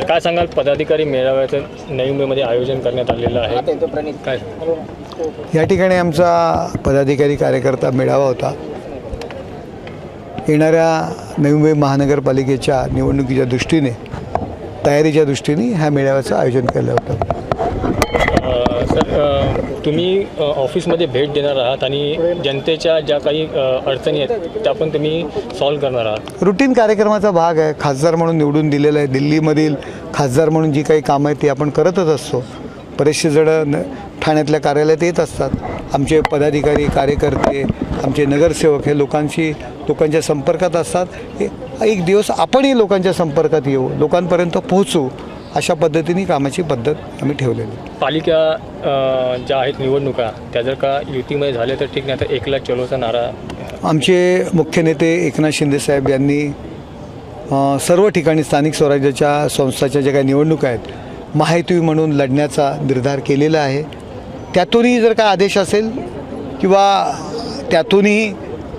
Sir काय सांगाल? पदाधिकारी मेळाव्याचं नवी मुंबईमध्ये आयोजन करण्यात आलेलं आहे. काय या ठिकाणी आमचा पदाधिकारी कार्यकर्ता मेळावा होता. येणाऱ्या नवी मुंबई महानगरपालिकेच्या निवडणुकीच्या दृष्टीने तयारीच्या दृष्टीने ह्या मेळाव्याचं आयोजन केलं होतं. तुम्ही ऑफिसमध्ये भेट देणार आहात आणि जनतेच्या ज्या काही अडचणी आहेत त्या पण तुम्ही सॉल्व्ह करणार आहात. रुटीन कार्यक्रमाचा भाग आहे. खासदार म्हणून निवडून दिलेलं आहे. दिल्लीमधील खासदार म्हणून जी काही कामं आहेत ती आपण करतच असतो. बरेचसे जणं न ठाण्यातल्या कार्यालयात येत असतात. आमचे पदाधिकारी कार्यकर्ते आमचे नगरसेवक हे लोकांशी लोकांच्या संपर्कात असतात. हे एक दिवस आपणही लोकांच्या संपर्कात येऊ. लोकांपर्यंत पोहोचू. अशा पद्धतीने कामाची पद्धत आम्ही ठेवलेली. पालिका अ, ज्या आहेत निवडणुका त्या जर का युतीमध्ये झाल्या तर ठीक नाही तर एकला चलोचा नारा आमचे मुख्य नेते एकनाथ शिंदेसाहेब यांनी अ, सर्व ठिकाणी स्थानिक स्वराज्याच्या संस्थाच्या ज्या काही निवडणुका आहेत महायुती म्हणून लढण्याचा निर्धार केलेला आहे त्यातूनही जर काय आदेश असेल किंवा त्यातूनही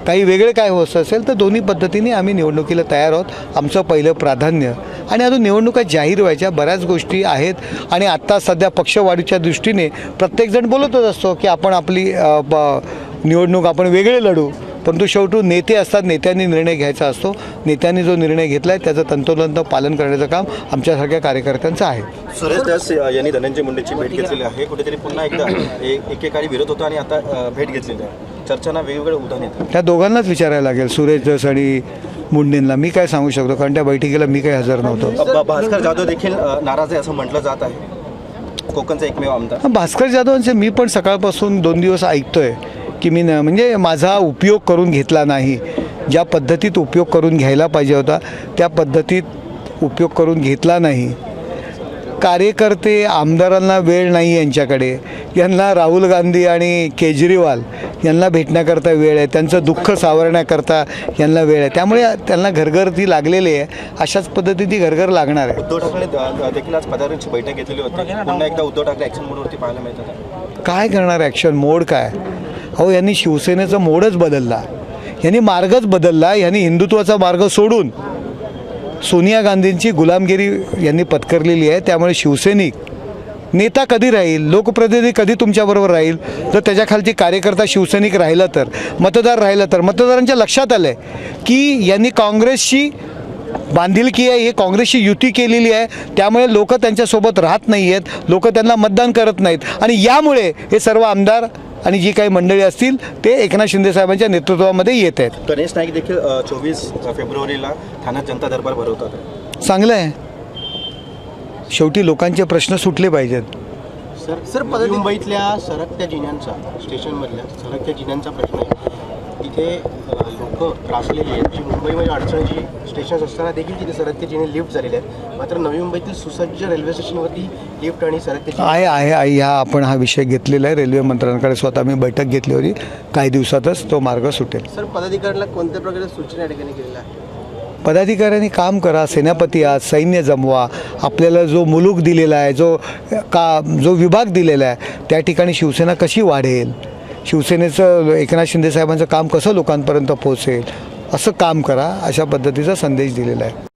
काही वेगळे काय होत असेल तर दोन्ही पद्धतीने आम्ही निवडणुकीला तयार आहोत. आमचं पहिलं प्राधान्य. आणि अजून निवडणुका जाहीर व्हायच्या बऱ्याच गोष्टी आहेत. आणि आत्ता सध्या पक्षवाढीच्या दृष्टीने प्रत्येकजण बोलतच असतो की आपण आपली ब- निवडणूक आपण वेगळे लढू. परंतु शेवटी नेते असतात नेत्यांनी निर्णय घ्यायचा असतो. नेत्यांनी जो निर्णय घेतला आहे त्याचं तंतोतंत पालन करण्याचं काम आमच्यासारख्या कार्यकर्त्यांचं आहे. सुरेश दास यांनी धनंजय मुंडेची भेट घेतलेली आहे. कुठेतरी पुन्हा एकदा एकेकाळी विरोध होता आणि आता भेट घेतलेली आहे. चर्चांना वेगवेगळे उदाहरण येतात. त्या दोघांनाच विचारायला लागेल सुरेश दस आणि मुंडेंना. मी काय सांगू शकतो? कारण त्या बैठकीला मी काही हजर नव्हतो. ब- भास्कर जाधव देखील अ, नाराज आहे असं म्हटलं जात आहे. कोकणचा एकमेव आमदार. भास्कर जाधवांचे मी पण सकाळपासून दोन दिवस ऐकतोय की मी न म्हणजे माझा उपयोग करून घेतला नाही. ज्या पद्धतीत उपयोग करून घ्यायला पाहिजे होता त्या पद्धतीत उपयोग करून घेतला नाही. कार्यकर्ते आमदारांना वेळ नाही यांच्याकडे. यांना राहुल गांधी आणि केजरीवाल यांना भेटण्याकरता वेळ आहे. त्यांचं दुःख सावरण्याकरता यांना वेळ आहे. त्यामुळे त्यांना घरघर ती लागलेली आहे. अशाच पद्धतीने ती घरघर लागणार आहे. उद्धव ठाकरे देखील आज पदाधिकाऱ्यांची बैठक घेतलेली होती. पुन्हा एकदा उद्धव ठाकरे ॲक्शन मोडवरती पाहायला मिळतात. काय करणार ॲक्शन मोड काय? अहो यांनी शिवसेनेचा मोडच बदलला. यांनी मार्गच बदलला. यांनी हिंदुत्वाचा मार्ग सोडून सोनिया गांधींची गुलामगिरी यांनी पत्करलेली आहे. त्यामुळे शिवसैनिक नेता कधी राहील लोकप्रतिनिधी कधी तुमच्याबरोबर राहील? जर त्याच्याखालची कार्यकर्ता शिवसैनिक राहिला तर मतदार राहिला तर मतदारांच्या लक्षात आलं आहे की यांनी काँग्रेसशी बांधिलकी आहे हे काँग्रेसची युती केलेली आहे. त्यामुळे लोक त्यांच्यासोबत राहत नाही आहेत लोक त्यांना मतदान करत नाहीत. आणि यामुळे हे सर्व आमदार आणि जी काही मंडळी असतील ते एकनाथ शिंदे साहेबांच्या नेतृत्वामध्ये येत आहेत. गणेश नाईक देखील चोवीस फेब्रुवारीला ठाण्यात जनता दरबार भरवतात. चांगलं आहे. शेवटी लोकांचे प्रश्न सुटले पाहिजेत. सर सर मुंबईतल्या सरकत्या जिन्यांचा स्टेशनमधल्या सरकत्या जिन्यांचा प्रश्न आहे. तिथे लोक त्रासलेली आहेत. जी मुंबईमध्ये अडचणीची स्टेशन्स असताना देखील तिथे सरकते जिने लिफ्ट झालेले आहेत. मात्र नवी मुंबईतील सुसज्ज रेल्वे स्टेशनवरती लिफ्ट आणि सरकते आहे आहे आहे. ह्या आपण हा विषय घेतलेला आहे. रेल्वे मंत्र्यांकडे स्वतः मी बैठक घेतली होती. काही दिवसातच तो मार्ग सुटेल. सर पदाधिकाऱ्यांना कोणत्या प्रकारे सूचना या ठिकाणी केलेल्या पदाधिकाऱ्यांनी काम करा सेनापती आहात सैन्य जमवा. आपल्याला जो मुलूक दिलेला आहे जो का जो विभाग दिलेला आहे त्या ठिकाणी शिवसेना कशी वाढेल? शिवसेनेचं एकनाथ शिंदे साहेबांचं काम कसं लोकांपर्यंत पोहोचेल? असं काम करा अशा पद्धतीचा संदेश दिलेला आहे.